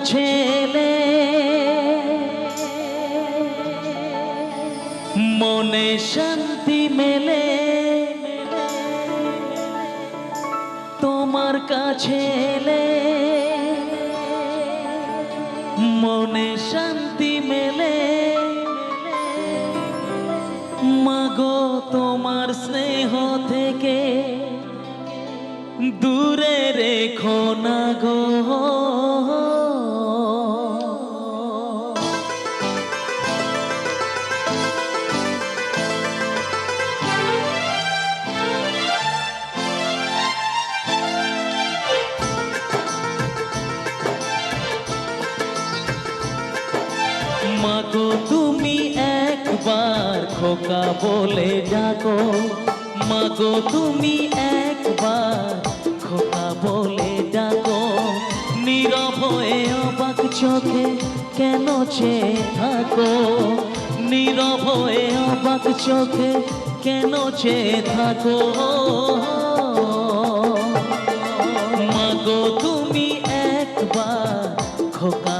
কাছে এলে মনে শান্তি মেলে। তোমার কাছে এলে মনে শান্তি মেলে। মাগো, তোমার স্নেহ থেকে দূরে রেখো না গো। মাগো তুমি একবার খোকা বলে ডাকো। মাগো, তুমি একবার খোকা বলে ডাকো। নীরব হয়ে অবাক চোখে কেন চেয়ে থাকো? নীরব হয়ে অবাক চোখে কেন চেয়ে থাকো? মাগো, তুমি একবার খোকা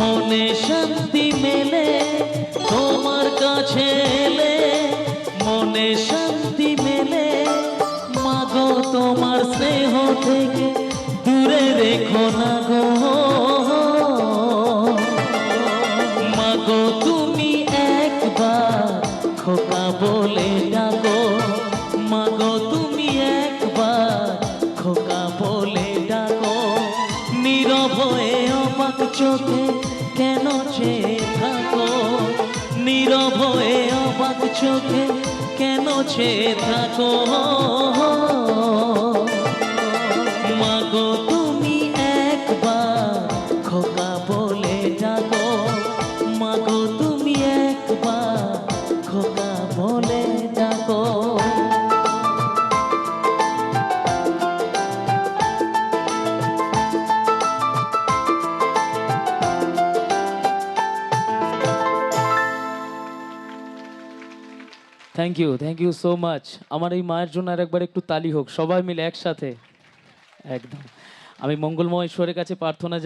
মনে শান্তি মেলে, তোমার কাছে এলে মনে শান্তি মেলে। মাগো, তোমার স্নেহ থেকে দূরে রেখো না গো। মাগো, তুমি একবার খোকা বলে ডাকো চোখে কেন চেয়ে থাকো? নীরব হয়ে অবাক চোখে কেন চেয়ে থাকো? Thank you thank you so much আমার এই মায়ের জন্য আর একবার একটু তালি হোক, সবাই মিলে একসাথে। একদম। আমি মঙ্গলময় ঈশ্বরের কাছে প্রার্থনা